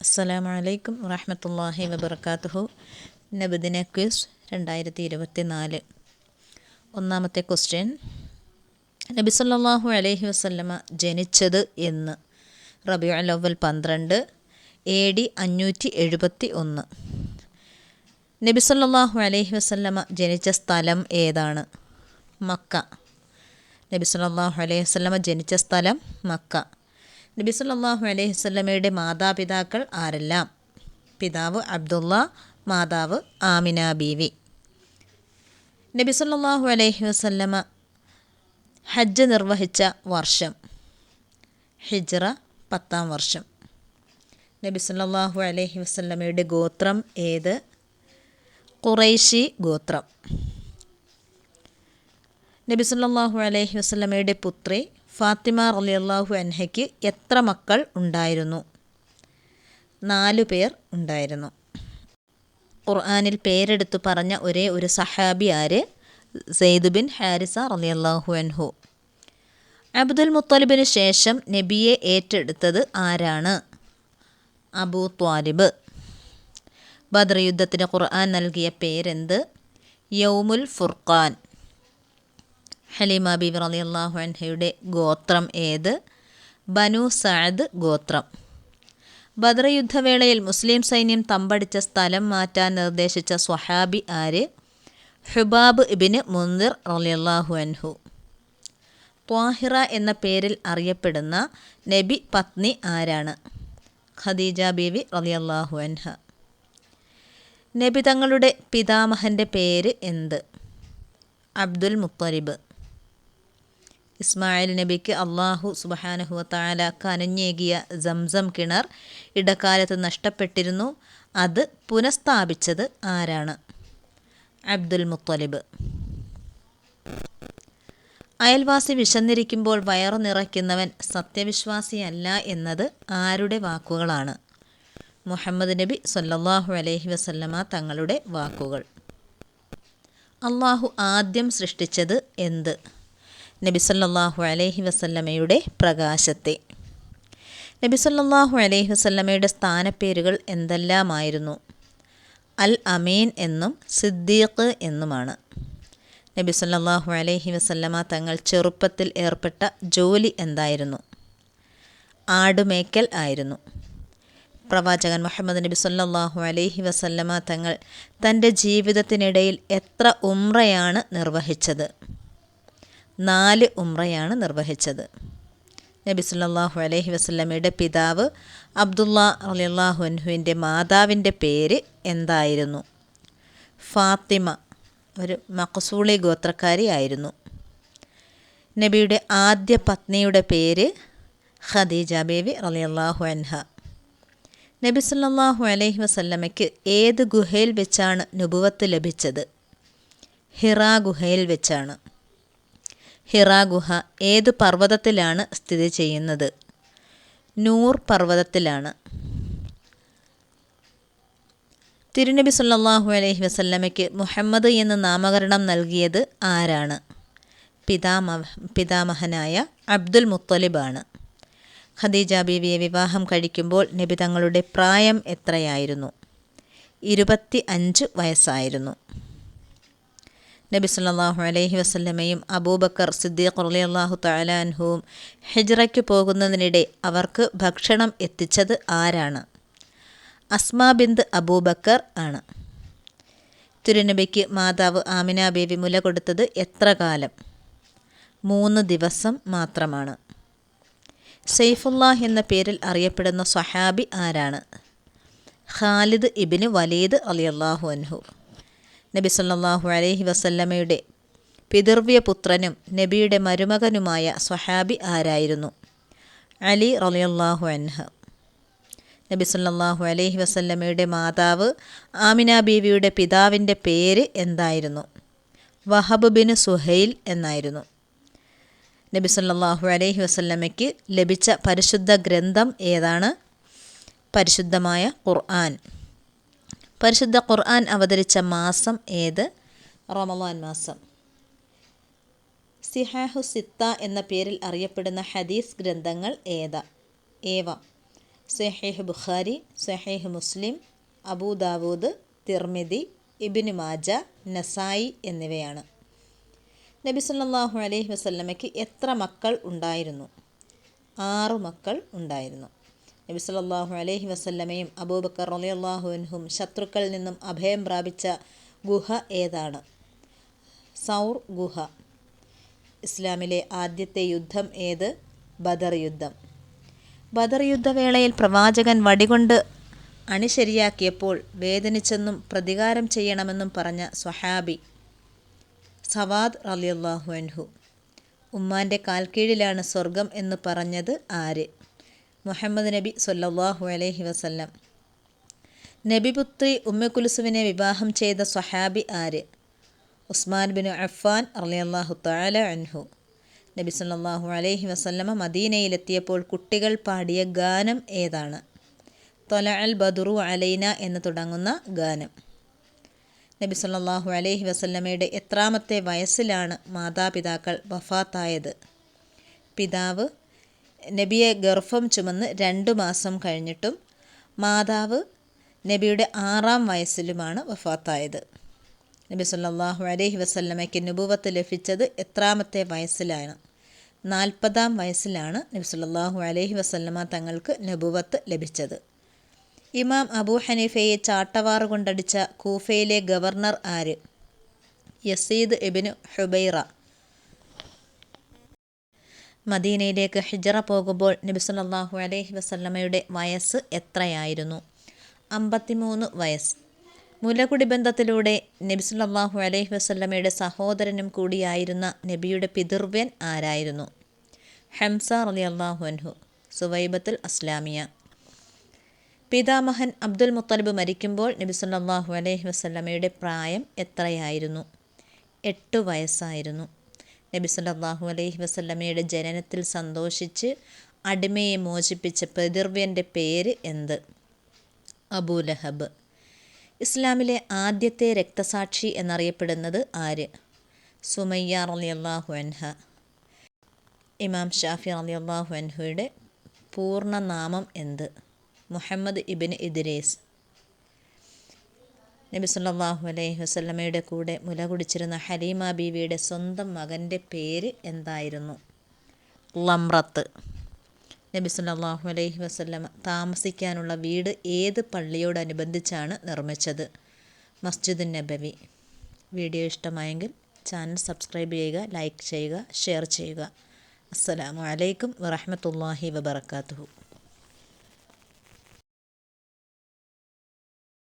അസ്സലാമു അലൈക്കും വറഹമത്തല്ലാഹി വബർക്കാത്തുഹു നബുദിന ക്വിസ് രണ്ടായിരത്തി ഇരുപത്തി നാല് ഒന്നാമത്തെ ക്വസ്റ്റ്യൻ. നബി സല്ലാഹു അലൈഹി വസല്ലമ ജനിച്ചത് എന്ന്. റബിയു അലവൽ പന്ത്രണ്ട് എ ഡി അഞ്ഞൂറ്റി എഴുപത്തി ഒന്ന് നബി സല്ലാഹു അലൈഹി വസല്ലമ ജനിച്ച സ്ഥലം ഏതാണ്? മക്ക. നബി സല്ലല്ലാഹു അലൈഹി വസല്ലമ ജനിച്ച സ്ഥലം മക്ക. നബി സല്ലാഹു അലൈഹി വസല്ലമയുടെ മാതാപിതാക്കൾ ആരെല്ലാം? പിതാവ് അബ്ദുള്ള മാതാവ് ആമിന ബീവി. നബി സല്ലാഹു അലൈഹി വസല്ലമ ഹജ്ജ് നിർവഹിച്ച വർഷം ഹിജ്റ പത്താം വർഷം. നബി സല്ലാഹു അലൈഹി വസല്ലമയുടെ ഗോത്രം ഏത്? ഖുറൈശി ഗോത്രം. നബി സല്ലല്ലാഹു അലൈഹി വസല്ലമയുടെ പുത്രി ഫാത്തിമ റളിയല്ലാഹു അൻഹയ്ക്ക് എത്ര മക്കൾ ഉണ്ടായിരുന്നു? നാലു പേർ ഉണ്ടായിരുന്നു. ഖുർആാനിൽ പേരെടുത്തു പറഞ്ഞ ഒരേ ഒരു സഹാബി ആര്? സെയ്ദ് ബിൻ ഹാരിസ റളിയല്ലാഹു അൻഹു. അബ്ദുൽ മുത്തലിബിന് ശേഷം നബിയെ ഏറ്റെടുത്തത് ആരാണ്? അബൂ ത്വാലിബ്. ബദർ യുദ്ധത്തിന് ഖുർആൻ നൽകിയ പേരെന്ത്? യൗമുൽ ഫുർഖാൻ. ഹലീമ ബിബിർ അലി അള്ളാഹു അൻഹയുടെ ഗോത്രം ഏത്? ബനു സഅദ് ഗോത്രം. ബദർ മുസ്ലിം സൈന്യം തമ്പടിച്ച സ്ഥലം മാറ്റാൻ നിർദ്ദേശിച്ച സ്വഹാബി ആര്? ഹുബാബ് ഇബിന് മുന്തിർ റളിയല്ലാഹു അൻഹു. ത്വാഹിറ എന്ന പേരിൽ അറിയപ്പെടുന്ന നബി പത്നി ആരാണ്? ഖദീജ ബീവി റളിയല്ലാഹു അൻഹ. നബി തങ്ങളുടെ പിതാമഹന്റെ പേര് എന്ത്? അബ്ദുൽ മുത്തലിബ്. ഇസ്മായിൽ നബിക്ക് അള്ളാഹു സുബഹാനഹുവത്താല കനഞ്ഞേകിയ സംസം കിണർ ഇടക്കാലത്ത് നഷ്ടപ്പെട്ടിരുന്നു. അത് പുനഃസ്ഥാപിച്ചത് ആരാണ്? അബ്ദുൽ മുത്തലിബ്. അയൽവാസി വിശന്നിരിക്കുമ്പോൾ വയറു നിറയ്ക്കുന്നവൻ സത്യവിശ്വാസിയല്ല എന്നത് ആരുടെ വാക്കുകളാണ്? മുഹമ്മദ് നബി സല്ലാഹു അലൈഹി വസല്ലമ തങ്ങളുടെ വാക്കുകൾ. അള്ളാഹു ആദ്യം സൃഷ്ടിച്ചത് എന്ത്? നബി സല്ലല്ലാഹു അലൈഹി വസല്ലമയുടെ പ്രകാശത്തെ. നബിസല്ലാഹു അലൈഹി വസല്ലമയുടെ സ്ഥാനപ്പേരുകൾ എന്തെല്ലാമായിരുന്നു? അൽ അമീൻ എന്നും സിദ്ദീഖ് എന്നുമാണ്. നബി സല്ലാഹു അലൈഹി വസല്ലമ തങ്ങൾ ചെറുപ്പത്തിൽ ഏർപ്പെട്ട ജോലി എന്തായിരുന്നു? ആടുമേക്കൽ ആയിരുന്നു. പ്രവാചകൻ മുഹമ്മദ് നബി സല്ലാഹു അലൈഹി വസല്ലമ തങ്ങൾ തന്റെ ജീവിതത്തിനിടയിൽ എത്ര ഉമ്രയാണ് നിർവഹിച്ചത്? നാല് ഉംറയാണ് നിർവഹിച്ചത്. നബി സല്ലല്ലാഹു അലഹി വസല്ലമയുടെ പിതാവ് അബ്ദുള്ള അലിയല്ലാഹു മാതാവിന്റെ പേര് എന്തായിരുന്നു? ഫാത്തിമ ഒരു മക്സൂളി ഗോത്രക്കാരി ആയിരുന്നു. നബിയുടെ ആദ്യ പത്നിയുടെ പേര് ഖദീജ ബേബി റളിയല്ലാഹു അൻഹ. നബി സല്ലല്ലാഹു അലൈഹി വസല്ലമയ്ക്ക് ഏത് ഗുഹയിൽ വെച്ചാണ് നുപുവത്ത് ലഭിച്ചത്? ഹിറ ഗുഹയിൽ വെച്ചാണ്. ഹിറ ഗുഹ ഏത് പർവതത്തിലാണ് സ്ഥിതി ചെയ്യുന്നത്? നൂർ പർവതത്തിലാണ്. തിരുനബി സല്ലാഹു അലൈഹി വസല്ലമയ്ക്ക് മുഹമ്മദ് എന്ന് നാമകരണം നൽകിയത് ആരാണ്? പിതാമഹ പിതാമഹനായ അബ്ദുൽ മുത്തലിബാണ്. ഖദീജ ബീവിയെ വിവാഹം കഴിക്കുമ്പോൾ നബി തങ്ങളുടെ പ്രായം എത്രയായിരുന്നു? ഇരുപത്തി അഞ്ച് വയസ്സായിരുന്നു. നബി സല്ലാഹു അലൈഹി വസല്ലമയും അബൂബക്കർ സിദ്ദീഖ് അലി അള്ളാഹു തലാൻഹുവും ഹിജ്റയ്ക്ക് പോകുന്നതിനിടെ അവർക്ക് ഭക്ഷണം എത്തിച്ചത് ആരാണ്? അസ്മാ ബിന്ദ് അബൂബക്കർ ആണ്. തിരുനബിക്ക് മാതാവ് ആമിന ബേബി മുല കൊടുത്തത് എത്ര കാലം? മൂന്ന് ദിവസം മാത്രമാണ്. സെയ്ഫുല്ലാഹ് എന്ന പേരിൽ അറിയപ്പെടുന്ന സ്വഹാബി ആരാണ്? ഖാലിദ് ഇബിന് വലീദ് അലി അള്ളാഹു അൻഹു. നബി സല്ലാഹു അലഹി വസല്ലമയുടെ പിതൃവ്യ പുത്രനും നബിയുടെ മരുമകനുമായ സ്വഹാബി ആരായിരുന്നു? അലി റളിയല്ലാഹു അൻഹ. നബി സല്ലാഹു അലഹി വസല്ലമയുടെ മാതാവ് ആമിന ബീവിയുടെ പിതാവിന്റെ പേര് എന്തായിരുന്നു? വഹബ് ബിൻ സുഹൈൽ എന്നായിരുന്നു. നബി സല്ലാഹു അലഹി വസല്ലമയ്ക്ക് ലഭിച്ച പരിശുദ്ധ ഗ്രന്ഥം ഏതാണ്? പരിശുദ്ധമായ ഖുർആൻ. പരിശുദ്ധ ഖുർആൻ അവതരിച്ച മാസം ഏത്? റമദാൻ മാസം. സിഹാഹു സിത്ത എന്ന പേരിൽ അറിയപ്പെടുന്ന ഹദീസ് ഗ്രന്ഥങ്ങൾ ഏതാ? ഏവ? Sahih Bukhari Sahih Muslim Abu Dawood Tirmidhi Ibn Majah Nasai എന്നിവയാണ്. നബി സല്ലാഹു അലൈഹി വസല്ലമയ്ക്ക് എത്ര മക്കൾ ഉണ്ടായിരുന്നു? ആറു മക്കൾ ഉണ്ടായിരുന്നു. നബി സല്ലല്ലാഹു അലൈഹി വസല്ലമയും അബൂബക്കർ റളിയല്ലാഹു അൻഹും ശത്രുക്കളിൽ നിന്നും അഭയം പ്രാപിച്ച ഗുഹ ഏതാണ്? സൗർ ഗുഹ. ഇസ്ലാമിലെ ആദ്യത്തെ യുദ്ധം ഏത്? ബദർ യുദ്ധം. ബദർ യുദ്ധവേളയിൽ പ്രവാചകൻ വടികൊണ്ട് അണിശരിയാക്കിയപ്പോൾ വേദനിച്ചെന്നും പ്രതികാരം ചെയ്യണമെന്നും പറഞ്ഞ സ്വഹാബി സവാദ് റലിയല്ലാഹു അൻഹു ഉമ്മാന്റെ കാൽക്കീഴിലാണ് സ്വർഗം എന്ന് പറഞ്ഞത് ആര്? മുഹമ്മദ് നബി സൊല്ലാഹു അലഹി വസല്ലം. നബിപുത്രി ഉമ്മക്കുലുസുവിനെ വിവാഹം ചെയ്ത സ്വഹാബി ആര്? ഉസ്മാൻ ബിൻ അഫ്ഫാൻ റളിയല്ലാഹു താല അൻഹു. നബി സല്ലാഹു അലൈഹി വസല്ലമ മദീനയിലെത്തിയപ്പോൾ കുട്ടികൾ പാടിയ ഗാനം ഏതാണ്? തൊല അൽ ബദുറു അലൈന എന്ന് തുടങ്ങുന്ന ഗാനം. നബി സല്ലാഹു അലൈഹി വസല്ലമയുടെ എത്രാമത്തെ വയസ്സിലാണ് മാതാപിതാക്കൾ വഫാത്തായത്? പിതാവ് നബിയെ ഗർഭം ചുമന്ന് രണ്ടു മാസം കഴിഞ്ഞിട്ടും മാതാവ് നബിയുടെ ആറാം വയസ്സിലുമാണ് വഫാത്തായത്. നബി സല്ലാഹു അലൈഹി വസല്ലമയ്ക്ക് നുപൂവത്ത് ലഭിച്ചത് എത്രാമത്തെ വയസ്സിലാണ്. നാൽപ്പതാം വയസ്സിലാണ് നബി സല്ലാഹു അലൈഹി വസല്ലമ തങ്ങൾക്ക് നുപൂവത്ത് ലഭിച്ചത്. ഇമാം അബൂ ഹനീഫയെ ചാട്ടവാറ് കൊണ്ടടിച്ച കൂഫയിലെ ഗവർണർ ആര്? യസീദ് എബിന് ഹുബൈറ. മദീനയിലേക്ക് ഹിജറ പോകുമ്പോൾ നബി സല്ലല്ലാഹു അലൈഹി വസല്ലമയുടെ വയസ്സ് എത്രയായിരുന്നു? അമ്പത്തിമൂന്ന് വയസ്സ്. മുലകുടി ബന്ധത്തിലൂടെ നബി സല്ലല്ലാഹു അലൈഹി വസല്ലമയുടെ സഹോദരനും കൂടിയായിരുന്ന നബിയുടെ പിതൃവ്യൻ ആരായിരുന്നു? ഹംസ റളിയല്ലാഹു അൻഹു സുവൈബത്തുൽ അസ്ലാമിയ. പിതാമഹൻ അബ്ദുൽ മുത്തലിബ് മരിക്കുമ്പോൾ നബി സല്ലല്ലാഹു അലൈഹി വസല്ലമയുടെ പ്രായം എത്രയായിരുന്നു? എട്ട് വയസ്സായിരുന്നു. നബി സല്ലാഹു അലൈഹി വസല്ലമയുടെ ജനനത്തിൽ സന്തോഷിച്ച് അടിമയെ മോചിപ്പിച്ച പ്രതിർവ്യന്റെ പേര് എന്ത്? അബൂലഹബ് ഇസ്ലാമിലെ ആദ്യത്തെ രക്തസാക്ഷി എന്നറിയപ്പെടുന്നത് ആര്? സുമയ്യ അലി അള്ളാഹു അൻഹ. ഇമാം ഷാഫി റളിയല്ലാഹു അൻഹയുടെ പൂർണ നാമം എന്ത്? മുഹമ്മദ് ഇബിൻ ഇദ്രീസ്. നബി സല്ലല്ലാഹു അലൈഹി വസ്ലമയുടെ കൂടെ മുല കുടിച്ചിരുന്ന ഹലീമ ബീവിയുടെ സ്വന്തം മകന്റെ പേര് എന്തായിരുന്നു? ലമ്രത്ത്. നബി സല്ലല്ലാഹു അലൈഹി വസല്ലമ താമസിക്കാനുള്ള വീട് ഏത് പള്ളിയോടനുബന്ധിച്ചാണ് നിർമ്മിച്ചത്? Masjid Nabawi. വീഡിയോ ഇഷ്ടമായെങ്കിൽ ചാനൽ സബ്സ്ക്രൈബ് ചെയ്യുക ലൈക്ക് ചെയ്യുക ഷെയർ ചെയ്യുക. അസ്സലാമു അലൈക്കും വറഹ്മത്തുള്ളാഹി വബറകാതുഹു.